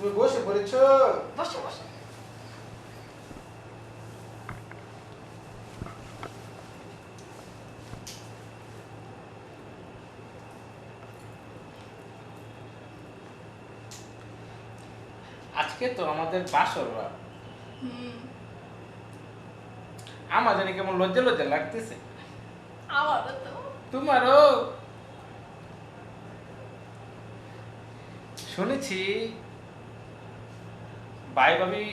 তুমি বসে পড়েছ? বসে বসে। আজকে তো আমাদের বাসর রাত। আমার জানি কেমন লজ্জা লজ্জা লাগতেছে। আমারও তোমারও? শুনেছি ভাই ভাবি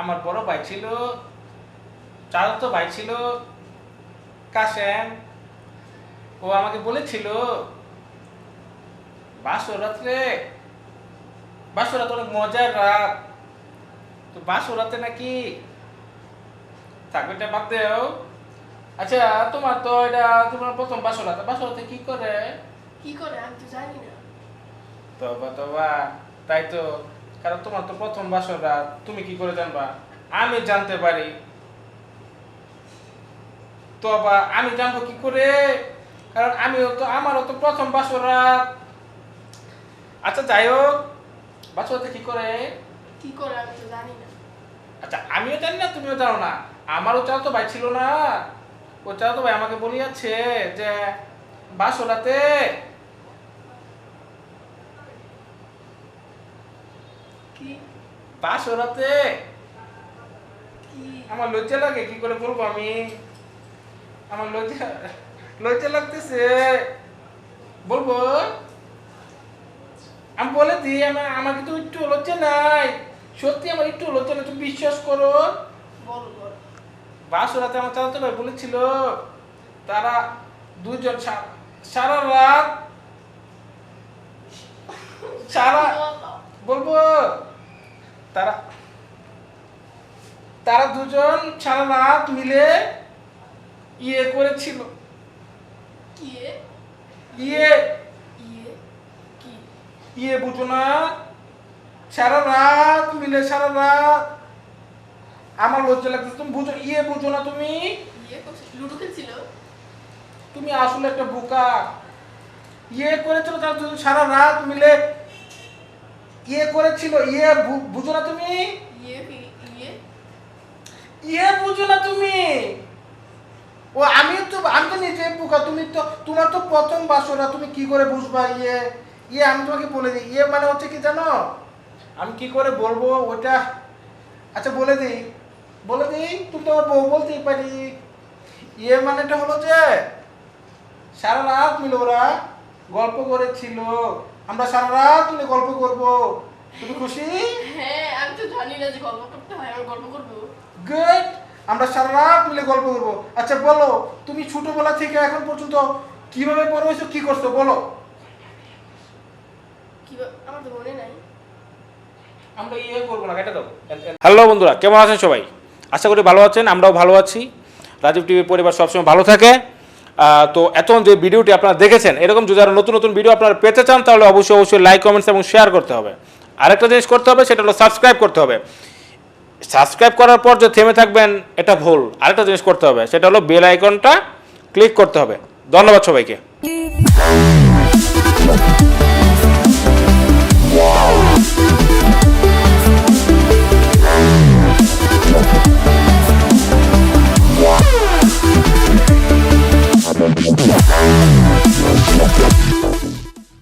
আমার বড় ভাই ছিল চাচাতো ভাই ছিল কাশেম। ও আমাকে বলেছিল বাসর রাত্রে বাসর রাত অনেক মজার রাত। তো বাসর রাতে নাকি থাকবে এটা বাদ দেও। আচ্ছা তোমার তো এটা তোমার প্রথম বাসর রাত বাসর রাতে কি করে? কি করে? আমি তো জানি না। তবা তবা তাই তো। কারণ তোমার তো প্রথম বাসর রাত তুমি কি করে জানবা? আমি জানতে পারি। তবা আমি জানব কি করে? কারণ আমিও তো আমারও তো প্রথম বাসর রাত আচ্ছা যাই হোক বাসরাতে কি করে? কি করে আমি তো জানি না। আচ্ছা আমিও জানি না তুমিও জানো না। আমারও চাও তো ভাই ছিল না। ও চাও তো ভাই আমাকে বলিয়াছে যে বাসরাতে কি? বাসরাতে কি? আমার লজ্জা লাগে কি করে বলব আমি? আমার লজ্জা লজ্জা লাগতেছে। বলব আমি বলে দিই আমার আমার কিন্তু একটু লজ্জা নাই। সত্যি আমার একটু লজ্জা নাই তুমি বিশ্বাস করো। বাসরাতে আমার চাচাতো ভাই বলেছিল তারা দুজন সারা রাত সারা তারা তারা দুজন সারা রাত মিলে ইয়ে করেছিল। ইয়ে? ইয়ে? ইয়ে বুঝো না। সারা রাত মিলে সারা রাত। আমার লজ্জা লাগতেছে। তুমি বুঝো ইয়ে বুঝো না তুমি। ইয়ে লুডো খেলছিল? তুমি আসলে একটা বোকা। ইয়ে করেছিল তারা দুজন সারা রাত মিলে ইয়ে করেছিল ইয়ে বুঝো না তুমি? ইয়ে ইয়ে? ইয়ে বুঝো না তুমি? ও আমি তো আমি তো নিজে বোকা তুমি তো তোমার তো প্রথম বাসরা তুমি কি করে বুঝবা ইয়ে? ইয়ে আমি তোমাকে বলে দিই ইয়ে মানে হচ্ছে কি জানো? আমি কি করে বলব ওটা? আচ্ছা বলে দিই বলে দিই তুমি তোমার বউ বলতেই পারি। ইয়ে মানেটা হলো যে সারা রাত মিলে ওরা গল্প করেছিল। আমরা সারা রাত মিলে গল্প করব। তুমি খুশি? হ্যাঁ আমি তো জানি না যে গল্প করতে হয় আমি গল্প করব। গুড আমরা সারা রাত মিলে গল্প করব। আচ্ছা বলো তুমি ছোটবেলা থেকে এখন পর্যন্ত কীভাবে বড় হয়েছো কি করছ বলো। আমার তো মনে নাই। আমরা ইয়ে করব না কেটে দাও। হ্যালো বন্ধুরা কেমন আছেন সবাই? আশা করি ভালো আছেন আমরাও ভালো আছি। রাজীব টিভির পরিবার সবসময় ভালো থাকে। তো এত যে ভিডিওটি আপনারা দেখেছেন, এরকম যদি আরও নতুন নতুন ভিডিও আপনারা পেতে চান, তাহলে অবশ্যই অবশ্যই লাইক কমেন্টস এবং শেয়ার করতে হবে। আরেকটা জিনিস করতে হবে, সেটা হলো সাবস্ক্রাইব করতে হবে। সাবস্ক্রাইব করার পর যে থেমে থাকবেন, এটা ভুল। আরেকটা জিনিস করতে হবে, সেটা হলো বেল আইকনটা ক্লিক করতে হবে। ধন্যবাদ সবাইকে।